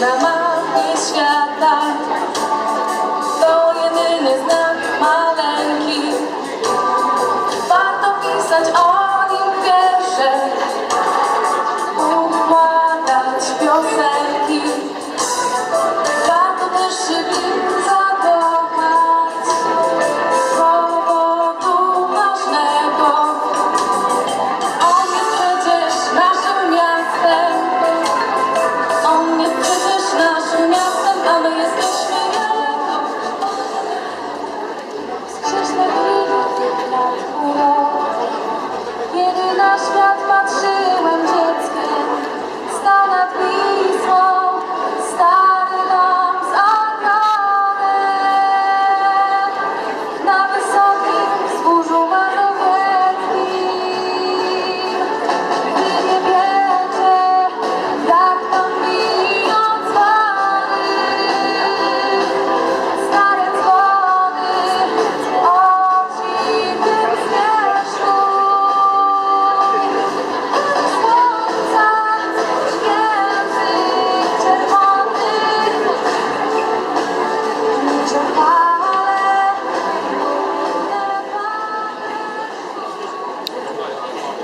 Нам мамі свята. na świat patrzyłem Cię.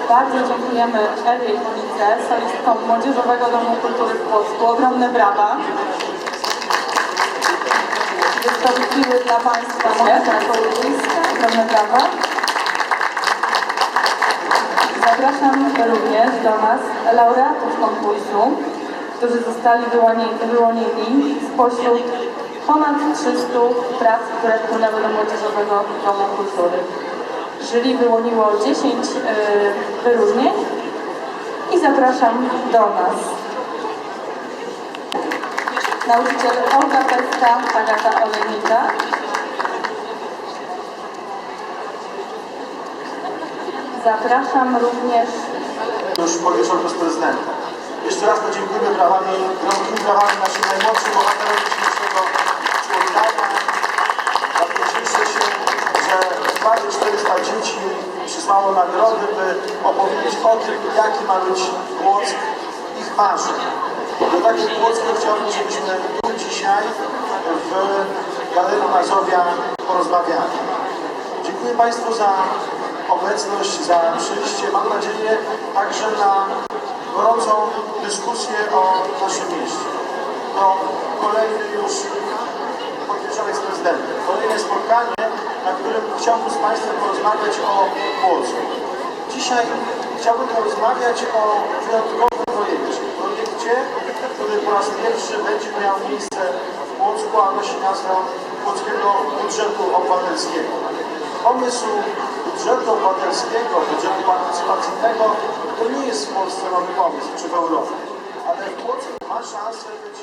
Bardzo dziękujemy Ewie i Monice, solistkom Młodzieżowego Domu Kultury w Płocku. Ogromne brawa. Wystąpiły dla Państwa Monika Kołodziejska. Ogromne brawa. Zapraszam również do nas laureatów konkursu, którzy zostali wyłonieni, wyłonieni spośród ponad 300 prac, które wpłynęły do Młodzieżowego Domu Kultury. Jury wyłoniło 10 y, wyróżnień i zapraszam do nas. Nauczyciel Olga Peska, Agata Olejnika. Zapraszam również już powieszał przez prezydenta. Jeszcze raz podziękujemy brawami, gromkimi brawami naszym najmłodszym dzieci przysłało nagrody, by opowiedzieć o tym, jaki ma być Płock ich marzeń. Do takiej Płocku chciałbym, żebyśmy tu dzisiaj w Galerii Mazowia porozmawiali. Dziękuję Państwu za obecność, za przyjście. Mam nadzieję także na gorącą dyskusję o naszym mieście. To kolejny już podpisanek z prezydentem. Kolejne spotkanie, na którym chciałbym z Państwem porozmawiać o Płocku. Dzisiaj chciałbym porozmawiać o wyjątkowym projekcie. Projekcie, który po raz pierwszy będzie miał miejsce w Płocku, a nosi nazwę Płockiego Budżetu Obywatelskiego. Pomysł budżetu obywatelskiego, budżetu partycypacyjnego to nie jest w Polsce nowy pomysł, czy w Europie, ale w Płocku ma szansę być